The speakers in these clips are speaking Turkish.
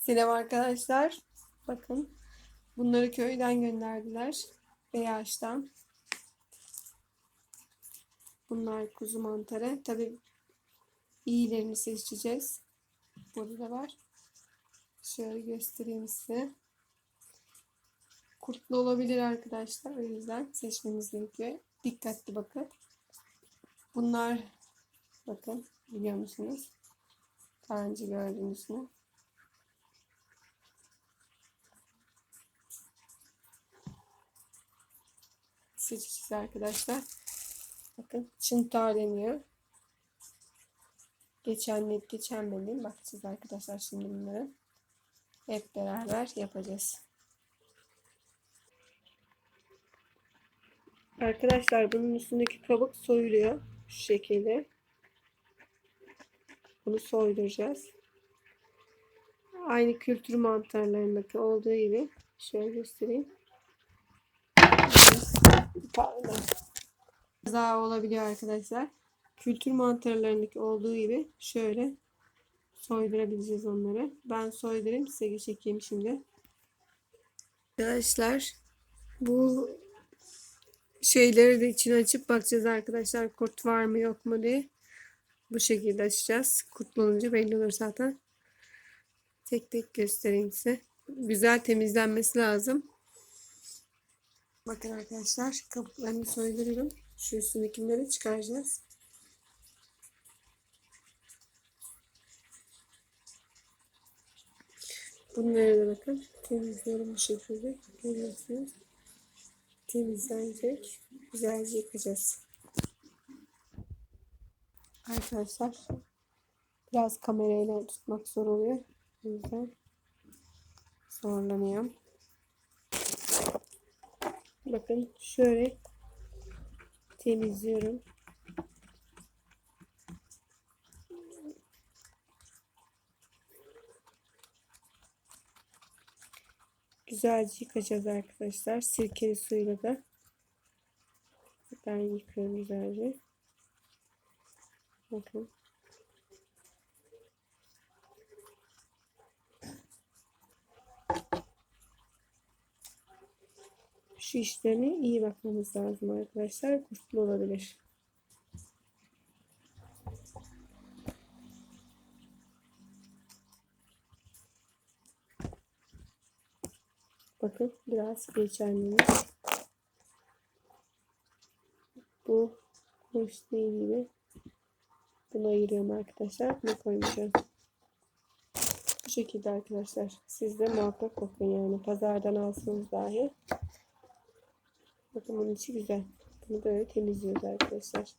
Selam arkadaşlar. Bakın bunları köyden gönderdiler. Beyaş'tan. Bunlar kuzu mantarı. Tabi iyilerini seçeceğiz. Burada da var. Şöyle göstereyim size. Kurtlu olabilir arkadaşlar. O yüzden seçmemiz gerekiyor. Dikkatli bakın. Bunlar bakın biliyor musunuz? Daha önce gördünüz mü? Seçeceğiz arkadaşlar. Bakın çıntar deniyor. Geçen net geçen benim. Bakacağız arkadaşlar şimdi bunları. Hep beraber yapacağız. Arkadaşlar bunun üstündeki kabuk soyuluyor. Şu şekilde. Bunu soyduracağız. Aynı kültür mantarlarındaki olduğu gibi. Şöyle göstereyim. Pardon. Kaza olabiliyor arkadaşlar. Kültür mantarlarındaki olduğu gibi şöyle soydurabileceğiz onları. Ben soydurayım size çekeyim şimdi. Arkadaşlar bu şeyleri de içine açıp bakacağız arkadaşlar kurt var mı yok mu diye. Bu şekilde açacağız. Kurtlanınca belli olur zaten. Tek tek göstereyim size. Güzel temizlenmesi lazım. Bakın arkadaşlar kabuklarını soyduruyorum. Şu üstündekileri çıkaracağız. Bunları da bakın temizliyorum bu şekilde. Görüyorsunuz. Temizlenecek. Güzelce yıkacağız. Arkadaşlar biraz kamerayla tutmak zor oluyor. O yüzden zorlanıyorum. Bakın şöyle temizliyorum. Güzelce yıkayacağız arkadaşlar. Sirkeli suyla da. Ben yıkıyorum güzelce. Bakın. Şu işlerine iyi bakmamız lazım arkadaşlar. Kurtlu olabilir. Bakın biraz geçerlimiz. Bu hoş değil gibi. Bunu ayırıyorum arkadaşlar. Bunu koymayacağım. Bu şekilde arkadaşlar. Siz de muhakkak bakın yani. Pazardan alsanız dahi. Bakın bunun içi güzel. Bunu böyle temizliyoruz arkadaşlar.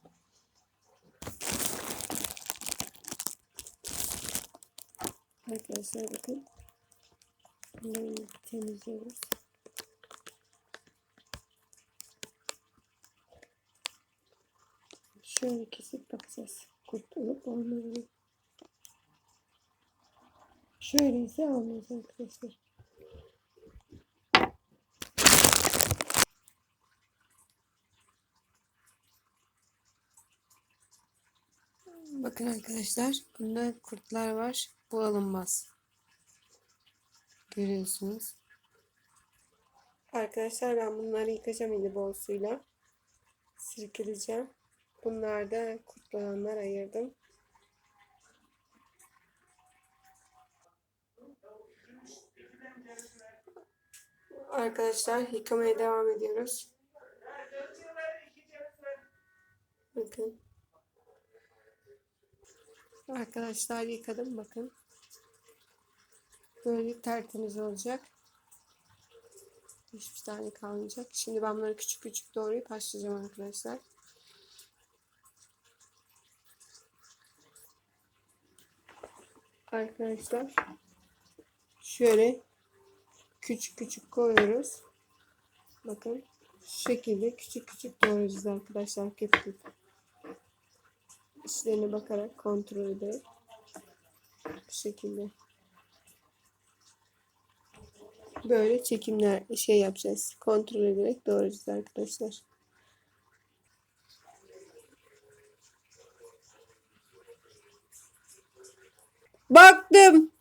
Arkadaşlar bakın. Bunları temizliyoruz. Şöyle kesip bakacağız. Kurt olup olmadığını. Şöyle ise olmaz arkadaşlar. Bakın arkadaşlar bunda kurtlar var. Bu alınmaz. Görüyorsunuz. Arkadaşlar ben bunları yıkayacağım eli bol suyla. Sirkeleyeceğim. Bunlar da kurtlananlar ayırdım. Arkadaşlar yıkamaya devam ediyoruz. Bakın. Arkadaşlar yıkadım bakın. Böyle tertemiz olacak. Hiçbir tane kalmayacak. Şimdi ben bunları küçük küçük doğrayıp haşlayacağım arkadaşlar. Arkadaşlar şöyle küçük küçük koyuyoruz. Bakın şu şekilde küçük küçük doğrayacağız arkadaşlar kepkip. İçlerine bakarak kontrol ederek bu şekilde böyle çekimler şey yapacağız. Kontrol ederek doğrayacağız arkadaşlar. Baktım.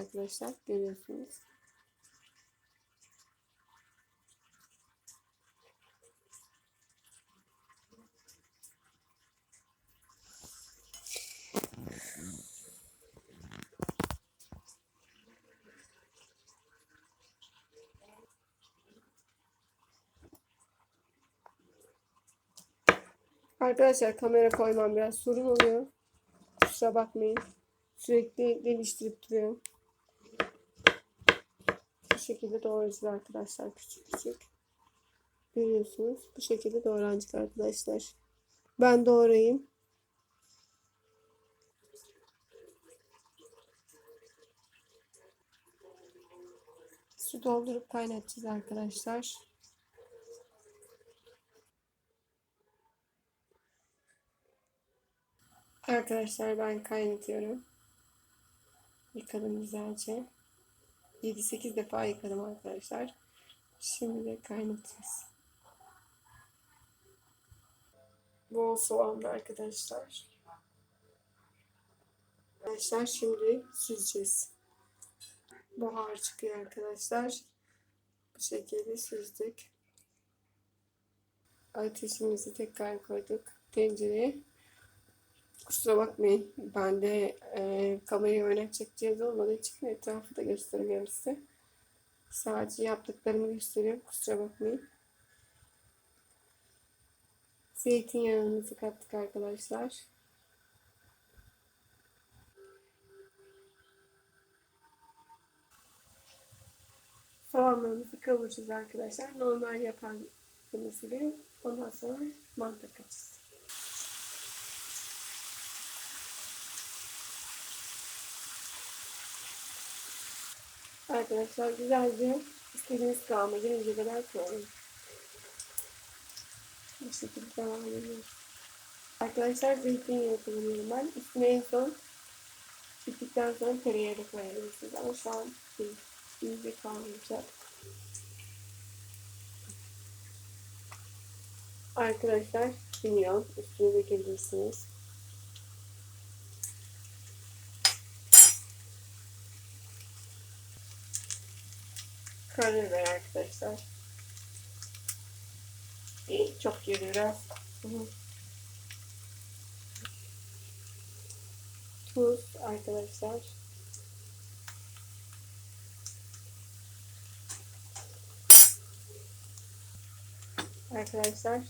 Arkadaşlar görüyorsunuz. Arkadaşlar kamera koymam biraz sorun oluyor. Kusura bakmayın. Sürekli değiştirip duruyorum. Şekilde doğrayacağız arkadaşlar küçük küçük. Görüyorsunuz. Bu şekilde doğranacak arkadaşlar. Ben doğrayayım. Su doldurup kaynatacağız arkadaşlar. Arkadaşlar ben kaynatıyorum. Yıkadım güzelce. 7-8 defa yıkadım arkadaşlar. Şimdi de kaynatacağız. Bol soğanlı arkadaşlar. Arkadaşlar şimdi süzeceğiz. Buhar çıkıyor arkadaşlar. Bu şekilde süzdük. Ateşimizi tekrar koyduk tencereye. Kusura bakmayın. Ben de e, kamerayı oynatacak cihaz olmadığı için etrafı da göstermiyorum size. Sadece yaptıklarımı gösteriyorum. Kusura bakmayın. Zeytinyağımızı kattık arkadaşlar. Soğanlarımızı kavuracağız arkadaşlar. Normal yapardığımız gibi. Ondan sonra mantar katacağız. Arkadaşlar güzelce istediğiniz kıvama gelince kadar koyalım. Bu şekilde devam ediyoruz. Arkadaşlar zeytinyağı kullanıyorum ben. Üstüne en son bittikten sonra tereyağı da koyabilirsiniz. Ama şu an değil. İyice kavrayacak. Arkadaşlar kimyon üstüne dökebilirsiniz. Karabiber arkadaşlar. İyi, çok hı. Tuz arkadaşlar. Arkadaşlar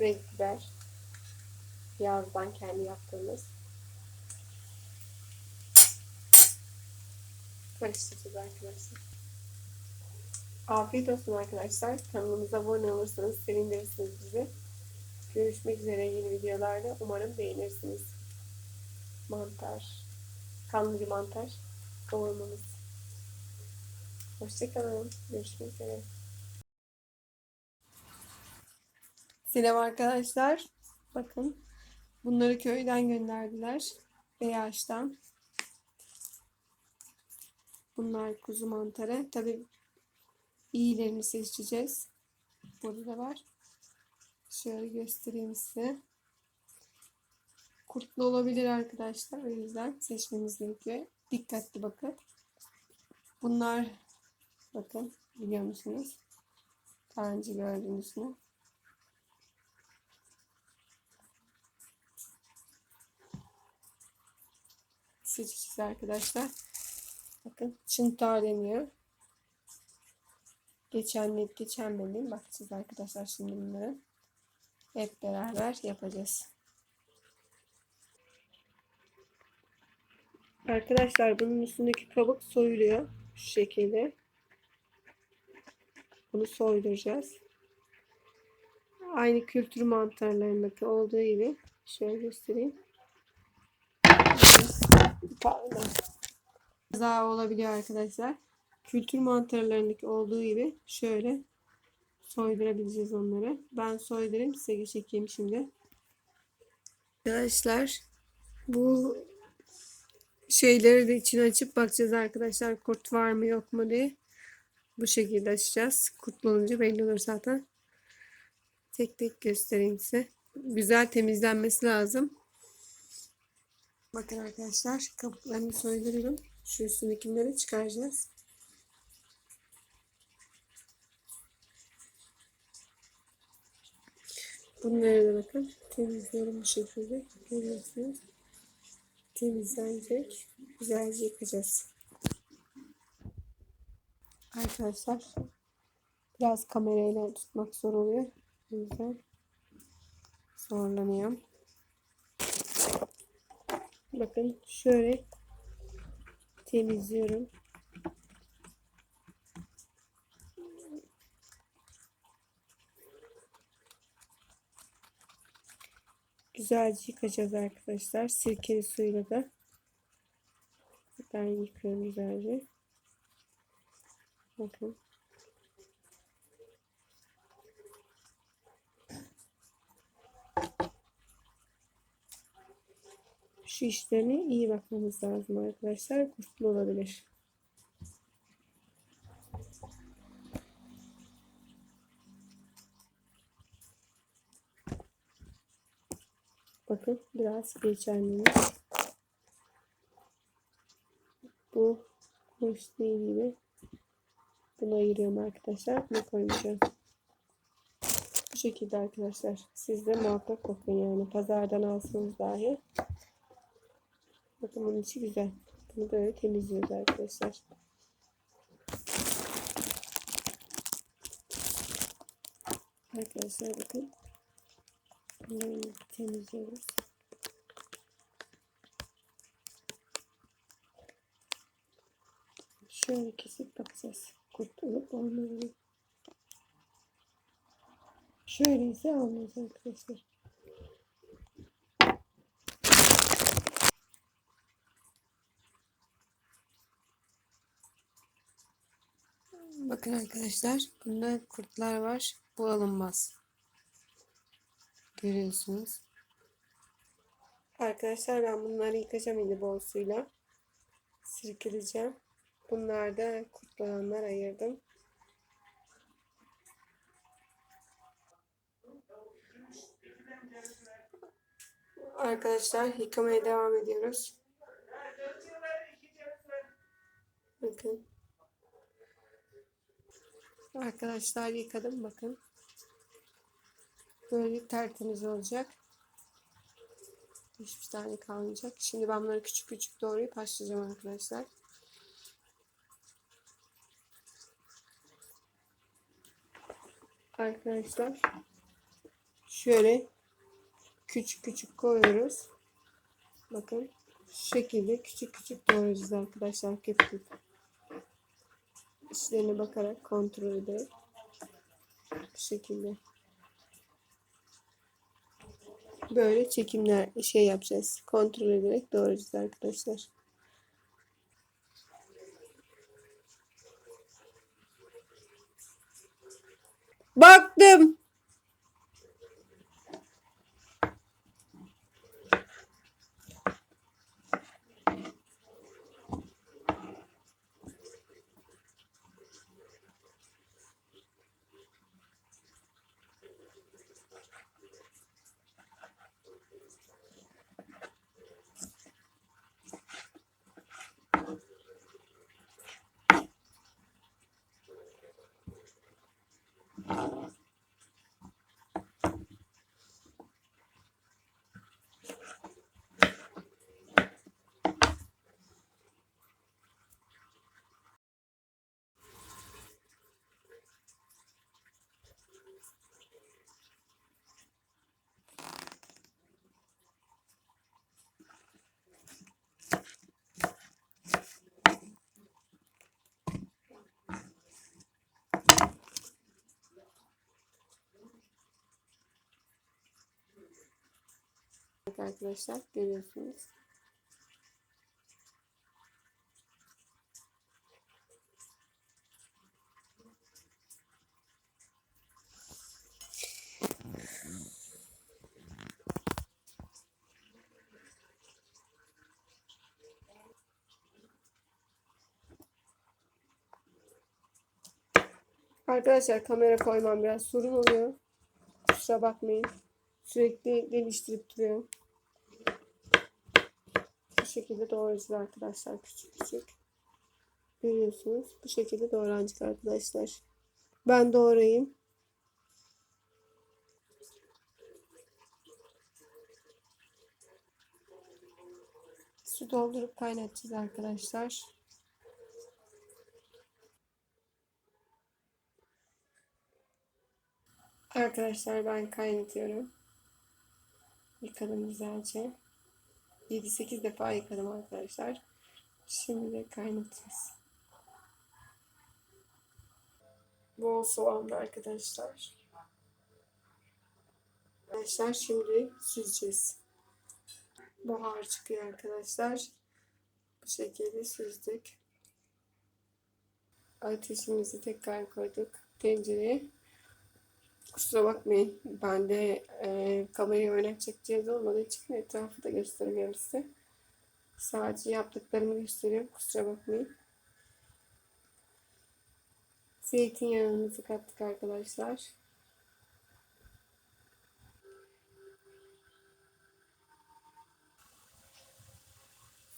renk biber yazdan kendi yaptığımız karıştıracağız arkadaşlar. Afiyet olsun arkadaşlar. Kanalımıza abone olursanız sevindirirsiniz bizi. Görüşmek üzere yeni videolarda. Umarım beğenirsiniz. Mantar. Kanlı bir mantar. Kavurmamız. Hoşçakalın. Görüşmek üzere. Selam arkadaşlar. Bakın. Bunları köyden gönderdiler. Beyaş'tan. Bunlar kuzu mantarı. Tabi iyilerini seçeceğiz. Burada da var. Şöyle göstereyim size. Kurtlu olabilir arkadaşlar. O yüzden seçmemiz gerekiyor. Dikkatli bakın. Bunlar bakın biliyor musunuz? Daha önce gördünüz mü? Seçeceğiz arkadaşlar. Bakın çıntar deniyor. Geçen net geçen mi? Bakacağız arkadaşlar şimdi bunları. Hep beraber yapacağız. Arkadaşlar bunun üstündeki kabuk soyuluyor. Şu şekilde. Bunu soyduracağız. Aynı kültür mantarlarındaki olduğu gibi şöyle göstereyim. Kaza olabiliyor arkadaşlar. Kültür mantarlarındaki olduğu gibi şöyle soydurabileceğiz onları. Ben soydurayım size çekeyim şimdi. Arkadaşlar bu şeyleri de içine açıp bakacağız arkadaşlar kurt var mı yok mu diye. Bu şekilde açacağız. Kurtlanınca belli olur zaten. Tek tek göstereyim size. Güzel temizlenmesi lazım. Bakın arkadaşlar kabuklarını soyduruyorum. Şu üstündekileri çıkaracağız. Bunları da bakın temizliyorum bu şekilde. Görüyorsunuz. Temizlenecek. Güzelce yıkacağız. Arkadaşlar biraz kamerayla tutmak zor oluyor. O yüzden zorlanıyorum. Bakın şöyle temizliyorum. Güzelce yıkayacağız arkadaşlar. Sirkeli suyla da. Ben yıkıyorum güzelce. Bakın. Şu işlerine iyi bakmamız lazım arkadaşlar. Kurtlu olabilir. Bakın biraz geçerlimiz. Bu hoş değil gibi. Bunu ayırıyorum arkadaşlar. Bunu koymayacağım. Bu şekilde arkadaşlar. Siz de muhakkak bakın yani. Pazardan alsanız dahi. Bakın bunun içi güzel. Bunu böyle temizliyoruz arkadaşlar. Arkadaşlar bakın. Bunları temizliyoruz. Şöyle kesip bakacağız. Kurt olup. Şöyle ise olmaz arkadaşlar. Bakın arkadaşlar bunda kurtlar var. Bu alınmaz. Görüyorsunuz. Arkadaşlar ben bunları yıkayacağım yine bol suyla. Sirkeleyeceğim. Bunlar da kurtlananlar ayırdım. Arkadaşlar yıkamaya devam ediyoruz. Bakın. Arkadaşlar yıkadım bakın. Böyle tertemiz olacak. Hiçbir tane kalmayacak. Şimdi ben bunları küçük küçük doğrayıp haşlayacağım arkadaşlar. Arkadaşlar şöyle küçük küçük koyuyoruz. Bakın şu şekilde küçük küçük doğrayacağız arkadaşlar küp. İşlerine bakarak kontrol ederek bu şekilde. Böyle çekimler şey yapacağız. Kontrol ederek doğrayacağız arkadaşlar. Baktım. Arkadaşlar görüyorsunuz. Arkadaşlar kamera koymam biraz sorun oluyor. Kusura bakmayın. Sürekli değiştirip duruyorum. Şekilde doğrayacağız arkadaşlar küçük küçük. Görüyorsunuz. Bu şekilde doğranacak arkadaşlar. Ben doğrayayım. Su doldurup kaynatacağız arkadaşlar. Arkadaşlar ben kaynatıyorum. Yıkadım güzelce. 7-8 defa yıkadım arkadaşlar. Şimdi de kaynatacağız. Bol soğanlı arkadaşlar. Arkadaşlar şimdi süzeceğiz. Buhar çıkıyor arkadaşlar. Bu şekilde süzdük. Ateşimizi tekrar koyduk tencereye. Kusura bakmayın. Ben de e, kamerayı oynatacak cihaz olmadığı için etrafı da göstermiyorum size. Sadece yaptıklarımı gösteriyorum. Kusura bakmayın. Zeytinyağımızı kattık arkadaşlar.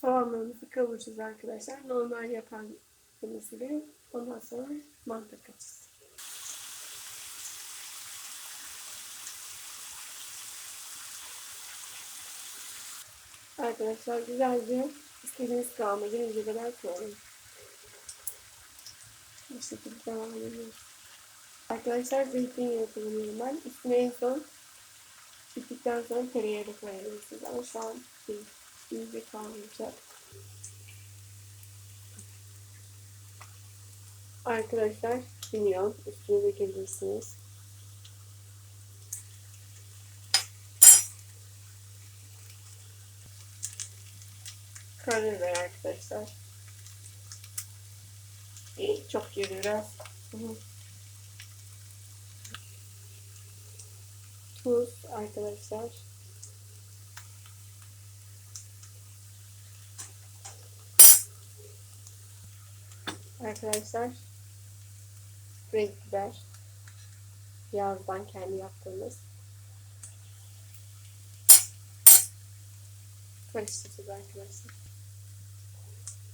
Soğanlarımızı kavuracağız arkadaşlar. Normal yapan gibi. Ondan sonra mantar katacağız. Arkadaşlar güzelce istediğiniz kıvama gelince kadar koyalım. Bu şekilde devam ediyoruz. Arkadaşlar zeytinyağı kullanıyorum ben. Üstüne en son bittikten sonra tereyağı da koyabilirsiniz. Ama şu an değil. İyice kavrayacak. Arkadaşlar kimyon üstüne dökebilirsiniz. Karabiber arkadaşlar. İyi, çok yeri biraz. Tuz arkadaşlar. Arkadaşlar renk biber yazdan kendi yaptığımız karıştıracağız arkadaşlar.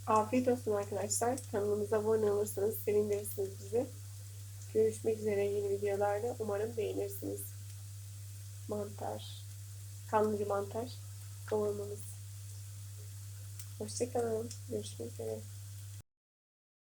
Afiyet olsun arkadaşlar. Kanalımıza abone olursanız sevindirirsiniz bizi. Görüşmek üzere yeni videolarda. Umarım beğenirsiniz. Mantar. Kanlıcı mantar kavurmamız. Hoşçakalın. Görüşmek üzere.